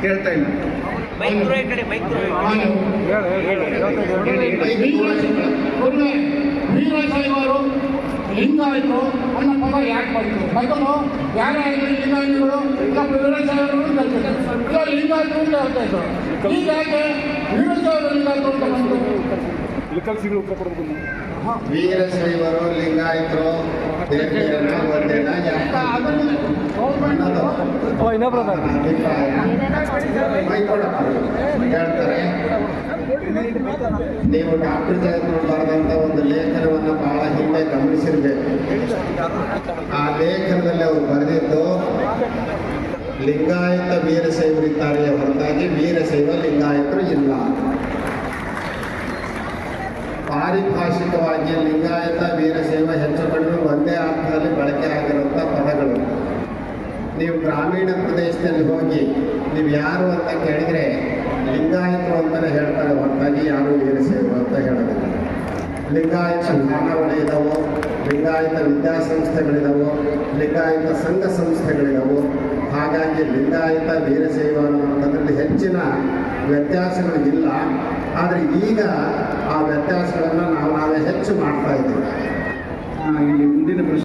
ಕೇಳ್ತಾ ಇಲ್ಲ. ಒಳ್ಳೆ ವೀರಶೈವರು ಲಿಂಗಾಯತರು ಅನ್ನೋ ಪದ ಯಾಕೆ ಬಂತು ಮೊದಲು ಯಾರೇ ಆಗಲಿ ಲಿಂಗಾಯತಗಳು ನಮ್ಮ ವೀರಶೈವರು. ಇಲ್ಲ ಲಿಂಗಾಯತರು ಅಂತ ಹೇಳ್ತಾ ಇದ್ರು. ಈಗ ಯಾಕೆ ವೀರಶೈವರು ಲಿಂಗಾಯತರು ಅಂತ ಬಂತು ವೀರಶೈವರು ಲಿಂಗಾಯತರು ಗೌರ್ಮೆಂಟ್ ಹೇಳ್ತಾರೆ ನೀವು ಡಾಕ್ಟರ್ ಜಯಂತ್ ಬರೆದಂತ ಒಂದು ಲೇಖನವನ್ನು ಬಹಳ ಹಿಂದೆ ಗಮನಿಸಿರ್ಬೇಕು. ಆ ಲೇಖನದಲ್ಲಿ ಅವರು ಬರೆದಿದ್ದು, ಲಿಂಗಾಯತ ವೀರಶೈವರಿದ್ದಾರೆ ಹೊರತಾಗಿ ವೀರಶೈವ ಲಿಂಗಾಯತರು ಇಲ್ಲ. ಪಾರಿಭಾಷಿಕವಾಗಿ ಲಿಂಗಾಯತ ವೀರಶೈವ ಹೆಚ್ಚು ಕಡಿಮೆ ಒಂದೇ ಅರ್ಥದಲ್ಲಿ ಬಳಕೆ ಆಗಿರುವಂಥ ಪದಗಳು ನೀವು ಗ್ರಾಮೀಣ ಪ್ರದೇಶದಲ್ಲಿ ಹೋಗಿ ನೀವು ಯಾರು ಅಂತ ಕೇಳಿದರೆ ಲಿಂಗಾಯತರು ಅಂತಲೇ ಹೇಳ್ತಾರೆ ಹೊರತಾಗಿ ಯಾರು ವೀರಶೈವರು ಅಂತ ಹೇಳೋದಿಲ್ಲ ಲಿಂಗಾಯತ ಇದಾವೆ ಲಿಂಗಾಯತ ವಿದ್ಯಾಸಂಸ್ಥೆಗಳಿದಾವೋ ಲಿಂಗಾಯತ ಸಂಘ ಸಂಸ್ಥೆಗಳಿದಾವೆ ಹಾಗಾಗಿ ಲಿಂಗಾಯತ ವೀರಶೈವ ಅನ್ನುವಂಥದ್ರಲ್ಲಿ ಹೆಚ್ಚಿನ ವ್ಯತ್ಯಾಸಗಳು ಇಲ್ಲ. ಆದರೆ ಈಗ ಆ ವ್ಯತ್ಯಾಸಗಳನ್ನು ನಾವು ನಾವೇ ಹೆಚ್ಚು ಮಾಡ್ತಾ ಇದ್ದೀವಿ.